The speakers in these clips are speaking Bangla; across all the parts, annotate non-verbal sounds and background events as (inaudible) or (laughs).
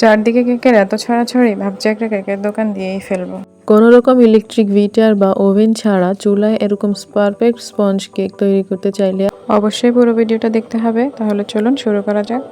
চারদিকে কেকের এত ছড়াছড়ি ভাবছি একটা কেকের দোকান দিয়েই ফেলব। কোনো রকম ইলেকট্রিক ভিটার বা ওভেন ছাড়া চুলায় এরকম পারফেক্ট স্পঞ্জ কেক তৈরি করতে চাইলে অবশ্যই পুরো ভিডিওটা দেখতে হবে তাহলে চলুন শুরু করা যাক।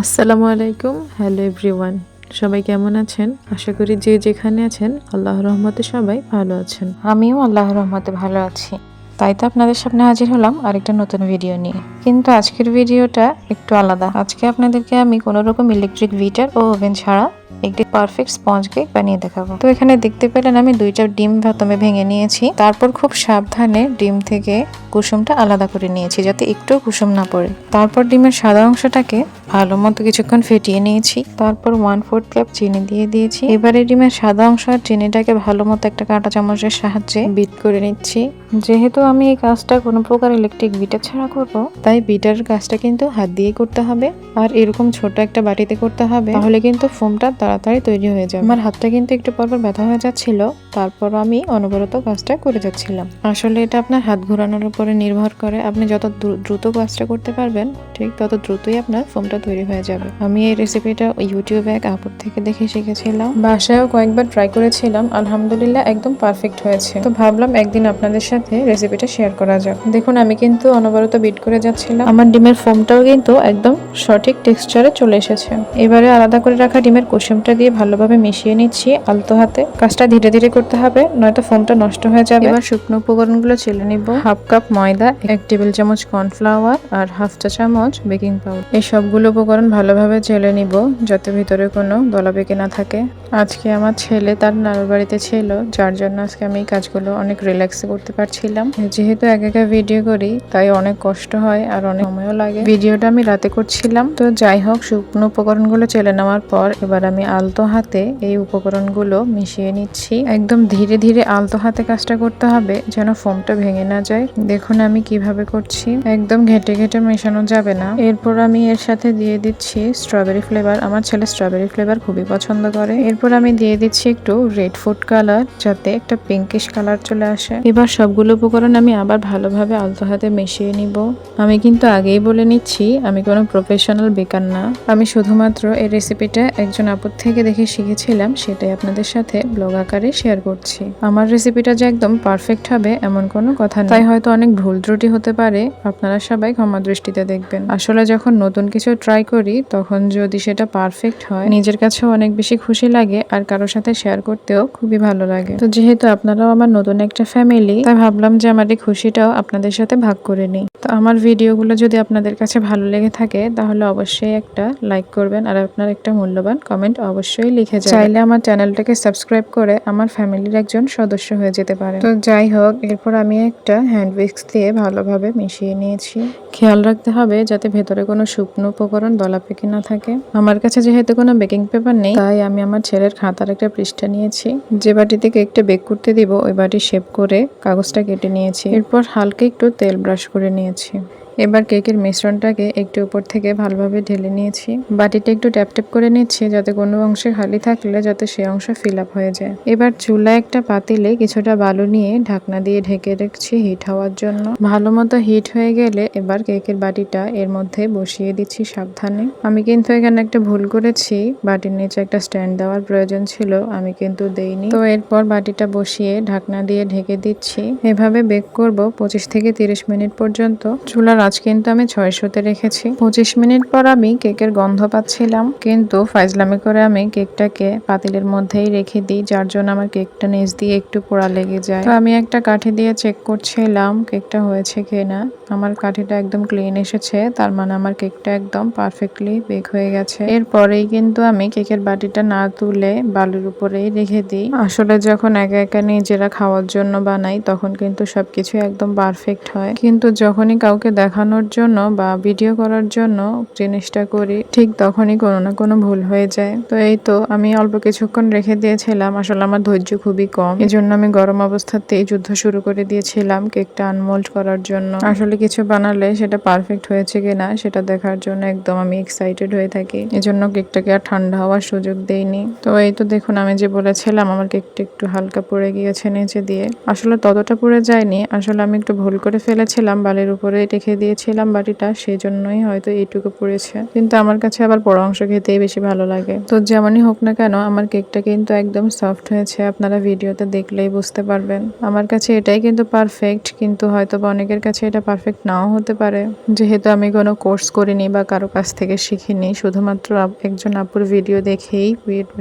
আসসালামু আলাইকুম হ্যালো এভরিওয়ান। সবাই কেমন আছেন? আশা করি যে যেখানে আছেন আল্লাহ রহমতে সবাই ভালো আছেন। আমিও আল্লাহর রহমতে ভালো আছি। তাই তো আপনাদের সামনে হাজির হলাম আরেকটা নতুন ভিডিও নিয়ে। কিন্তু আজকের ভিডিওটা একটু আলাদা। আজকে আপনাদেরকে আমি কোনো রকম ইলেকট্রিক ভিটার ও ওভেন ছাড়া একটি পারফেক্ট স্পঞ্জ কেক বানিয়ে দেখাবো। তো এখানে দেখতে পেলেন আমি দুইটা ডিম প্রথমে ভেঙে নিয়েছি। তারপর খুব সাবধানে ডিম থেকে কুসুমটা আলাদা করে নিয়েছি যাতে একটু কুসুম না পড়ে। তারপর ডিমের সাদা অংশটাকে ভালো মতো কিছুক্ষণ ফেটিয়ে নিয়েছি। তারপর ওয়ান ফোর্থ কাপ চিনি দিয়ে দিয়েছি। এবারে ডিমের সাদা অংশ আর চিনিটাকে ভালো মতো একটা কাঁটা চামচের সাহায্যে বিট করে নিচ্ছি। যেহেতু আমি এই কাজটা কোনো প্রকার ইলেকট্রিক বিটার ছাড়া করব, তাই বিটার কাজটা কিন্তু হাত দিয়ে করতে হবে। আর এরকম ছোট একটা বাটিতে করতে হবে, তাহলে কিন্তু ফোমটা তাড়াতাড়ি তৈরি হয়ে যায় আমার হাতটা কিন্তু একটু পরপর ব্যথা হয়ে যাচ্ছিল। তারপর আমি অনবরত কাজটা করে যাচ্ছিলাম। আসলে এটা আপনার হাত ঘোরানোর উপরে নির্ভর করে। আপনি যত দ্রু- দ্রুত কাজটা করতে পারবেন, ঠিক তত দ্রুতই আপনার ফোমটা তৈরি হয়ে যাবে। আমি এই রেসিপিটা ইউটিউবে এক আপুর থেকে দেখে শিখেছিলাম। বাসায়ও কয়েকবার ট্রাই করেছিলাম। আলহামদুলিল্লাহ একদম পারফেক্ট হয়েছে। তো ভাবলাম একদিন আপনাদের সাথে রেসিপিটা শেয়ার করা যাক। দেখুন, আমি কিন্তু অনবরত বিট করে যাচ্ছিলাম। আমার ডিমের ফোমটাও কিন্তু একদম সঠিক টেক্সচারে চলে এসেছে। এবারে আলাদা করে রাখা ডিমের কুসুমটা দিয়ে ভালোভাবে মিশিয়ে নিচ্ছি আলতো হাতে। কাজটা ধীরে ধীরে করতে হবে নয়তো ফোমটা নষ্ট হয়ে যাবে। এবার শুকনো উপকরণগুলো চেলে নিব। হাফ কাপ ময়দা এক টেবিল চামচ কর্নফ্লাওয়ার আর হাফ চা চামচ বেকিং পাউডার। এই সবগুলো উপকরণ ভালোভাবে চেলে নিব যাতে ভিতরে কোনো দলা পেকে না থাকে। আজকে আমার ছেলে তার নানুর বাড়িতে ছিল যার জন্য আজকে আমি এই কাজগুলো অনেক রিল্যাক্সে করতে পারছিলাম। যেহেতু এক একা ভিডিও করি তাই অনেক কষ্ট হয় আর অনেক সময়ও লাগে। ভিডিওটা আমি রাতে করছিলাম। তো যাই হোক শুকনো উপকরণগুলো চেলে নেওয়ার পর এবার আমি আলতো হাতে এই উপকরণগুলো মিশিয়ে নিচ্ছি। একদম ধীরে ধীরে আলতো হাতে কাজটা করতে হবে, যেন ফোমটা ভেঙে না যায়। দেখুন আমি কীভাবে করছি। একদম ঘেটে ঘেটে মেশানো যাবে না। এরপর আমি এর সাথে দিয়ে দিচ্ছি স্ট্রবেরি ফ্লেভার আমার ছেলে স্ট্রবেরি ফ্লেভার খুবই পছন্দ করে। এরপর আমি দিয়ে দিচ্ছি একটু রেড ফুড কালার যাতে একটা পিঙ্কিশ কালার চলে আসে। এবার সবগুলো উপকরণ আমি আবার ভালোভাবে আলতো হাতে মিশিয়ে নিব। আমি কিন্তু আগেই বলে নিচ্ছি, আমি কোনো প্রফেশনাল বেকার না। আমি শুধুমাত্র এই রেসিপিটা একজন আপুর থেকে দেখে শিখেছিলাম, সেটাই আপনাদের সাথে ব্লগ আকারে শেয়ার করছি। আমার রেসিপিটা যে একদম পারফেক্ট হবে এমন কোনো কথা তাই হয়তো অনেক ভুল ত্রুটি হতে পারে, আপনারা সবাই ক্ষমা দৃষ্টিতে দেখবেন। আসলে যখন নতুন কিছু ট্রাই করি, তখন যদি সেটা পারফেক্ট হয়, নিজের কাছেও অনেক বেশি খুশি লাগে আর কারোর সাথে শেয়ার করতেও খুবই ভালো লাগে। তো যেহেতু আপনারাও আমার নতুন একটা ফ্যামিলি তাই ভাবলাম যে আমার এই খুশিটাও আপনাদের সাথে ভাগ করে নিই। তো আমার ভিডিওগুলো যদি আপনাদের কাছে ভালো লেগে থাকে, তাহলে অবশ্যই একটা লাইক করবেন আর আপনার একটা মূল্যবান কমেন্ট অবশ্যই লিখে চাইলে আমার চ্যানেলটাকে সাবস্ক্রাইব করে আমার ফ্যামিলির একজন সদস্য হয়ে যেতে পারে। তো যাই হোক, এরপর আমি একটা হ্যান্ড উইক্স দিয়ে ভালোভাবে মিশিয়ে নিয়েছি। খেয়াল রাখতে হবে যাতে ভেতরে কোনো শুকনো উপকরণ দলা পেকে না থাকে। আমার কাছে যেহেতু কোনো বেকিং পেপার নেই, তাই আমি আমার ছেলের খাতার একটা পৃষ্ঠা নিয়েছি। যে বাটিতে কেকটা বেক করতে দিব, ওই বাটি শেপ করে কাগজটা কেটে নিয়েছি। এরপর হালকা একটু তেল ব্রাশ করে নিয়েছি। এবার কেকের মিশ্রণটাকে একটু উপর থেকে ভালোভাবে ঢেলে নিয়েছি। বাটিটা একটু ট্যাপ ট্যাপ করে নিচ্ছি যাতে কোনো অংশে খালি থাকলে যাতে সেই অংশ ফিল আপ হয়ে যায়। এবার চুলা একটা পাতিলে কিছুটা বালু নিয়ে ঢাকনা দিয়ে ঢেকে রেখেছি হিট হওয়ার জন্য। ভালো মতো হিট হয়ে গেলে এবার কেকের বাটিটা এর মধ্যে বসিয়ে দিচ্ছি সাবধানে। আমি কিন্তু এখানে একটা ভুল করেছি। বাটির নিচে একটা স্ট্যান্ড দেওয়ার প্রয়োজন ছিল, আমি কিন্তু দেইনি। তো এরপর বাটিটা বসিয়ে ঢাকনা দিয়ে ঢেকে দিচ্ছি। এভাবে বেক করব পঁচিশ থেকে তিরিশ মিনিট পর্যন্ত। চুলার আঁচ কিন্তু আমি ছয়শোতে রেখেছি। পঁচিশ মিনিট পর আমি কেকের গন্ধ পাচ্ছিলাম। কিন্তু ফাইজলামি করে আমি কেকটাকে পাতিলের মধ্যেই রেখে দিই, যার জন্য আমার কেকটা নিচ দিয়ে একটু পোড়া লেগে যায়। তো আমি একটা কাঠি দিয়ে চেক করছিলাম কেকটা হয়েছে কিনা। আমার কাঠিটা একদম ক্লিন এসেছে, তার মানে আমার কেকটা একদম পারফেক্টলি বেক হয়ে গেছে। এরপরেই কিন্তু আমি কেকের বাটিটা না তুলে বালুর উপরেই রেখে দিই। আসলে যখন একা একা নিজেরা খাওয়ার জন্য বানাই, তখন কিন্তু সবকিছু একদম পারফেক্ট হয়। কিন্তু যখনই কাউকে দেখানোর জন্য বা ভিডিও করার জন্য জিনিসটা করি, ঠিক তখনই কোনো না কোনো ভুল হয়ে যায়। তো এই তো আমি অল্প কিছুক্ষণ রেখে দিয়েছিলাম, আসলে আমার ধৈর্য খুবই কম। এই জন্য আমি গরম অবস্থাতেই যুদ্ধ শুরু করে দিয়েছিলাম কেকটা আনমোল্ড করার জন্য। আসলে কিছু বানালে সেটা পারফেক্ট হয়েছে কিনা সেটা দেখার জন্য একদম আমি এক্সাইটেড হয়ে থাকি। এজন্য কেকটাকে আর ঠান্ডা হওয়ার সুযোগ দেইনি। তো এই তো দেখুন, আমি যে বলেছিলাম, আমার কেকটা একটু হালকা পড়ে গিয়েছে নিচে দিয়ে। আসলে ততটা পড়ে যায়নি, আসলে আমি একটু ভুল করে ফেলেছিলাম, বালির উপরে রেখে দিয়েছিলাম বাটিটা সেই জন্যই হয়তো এইটুকু পড়েছে। কিন্তু আমার কাছে আবার বড় অংশ খেতেই বেশি ভালো লাগে। তো যেমনই হোক না কেন, আমার কেকটা কিন্তু একদম সফট হয়েছে। আপনারা ভিডিওতে দেখলেই বুঝতে পারবেন। আমার কাছে এটাই কিন্তু পারফেক্ট কিন্তু হয়তো বা অনেকের কাছে এটা পারফেক্ট নাও হতে পারে। যেহেতু আমি কোনো কোর্স করিনি বা কারও কাছ থেকে শিখিনি, শুধুমাত্র একজন আপুর ভিডিও দেখেই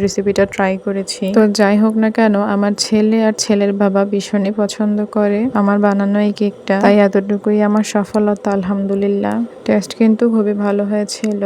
রেসিপিটা ট্রাই করেছি। তো যাই হোক না কেন, আমার ছেলে আর ছেলের বাবা ভীষণই পছন্দ করে আমার বানানো এই কেকটা। তাই এতটুকুই আমার সফলতা। আলহামদুলিল্লাহ। টেস্ট কিন্তু খুবই ভালো হয়েছিল।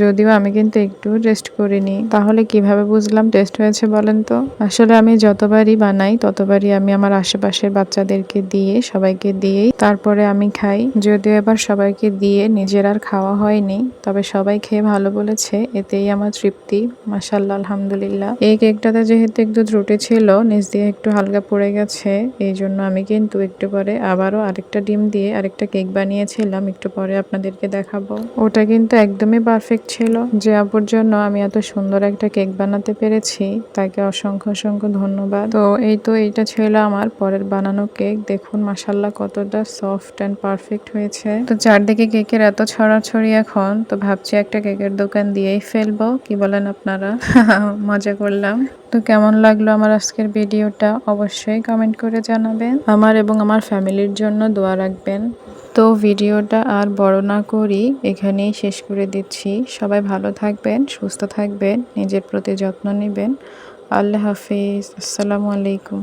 যদিও আমি কিন্তু একটু টেস্ট করিনি। তাহলে কীভাবে বুঝলাম টেস্ট হয়েছে বলেন তো? আসলে আমি যতবারই বানাই, ততবারই আমি আমার আশেপাশের বাচ্চাদেরকে দিয়ে, সবাইকে দিয়েই তারপরে আমি খাই। যদিও এবার সবাইকে দিয়ে নিজের আর খাওয়া হয়নি, তবে সবাই খেয়ে ভালো বলেছে। এতেই আমার তৃপ্তি। মাসাল্লাহ আলহামদুলিল্লাহ। এই কেকটাতে যেহেতু একটু ত্রুটি ছিল, নিচ দিয়ে একটু হালকা পড়ে গেছে, এই জন্য আমি কিন্তু একটু পরে আবারও আরেকটা ডিম দিয়ে আরেকটা কেক বানিয়েছিলাম। একটু পরে আপনাদেরকে দেখাবো। ওটা কিন্তু একদমই পারফেক্ট ছিল। যে আপুর জন্য আমি এত সুন্দর একটা কেক বানাতে পেরেছি, তাকে অসংখ্য অসংখ্য ধন্যবাদ। তো এই তো এইটা ছিল আমার পরের বানানো কেক। দেখুন মাসাল্লাহ কতটা সফট অ্যান্ড পারফেক্ট হয়েছে। তো চারদিকে কেকের এত ছড়াছড়ি এখন, তো ভাবছি একটা কেকের দোকান দিয়েই ফেলব। কি বলেন আপনারা? (laughs) মজা করলাম। তো কেমন লাগল আমার আজকের ভিডিওটা? অবশ্যই কমেন্ট করে জানাবেন। আমার এবং আমার ফ্যামিলির জন্য দোয়া রাখবেন। তো ভিডিওটা আর বড় না করি, এখানেই শেষ করে দিচ্ছি। সবাই ভালো থাকবেন, সুস্থ থাকবেন, নিজের প্রতি যত্ন নেবেন। আল্লাহ হাফিজ। আসসালামু আলাইকুম।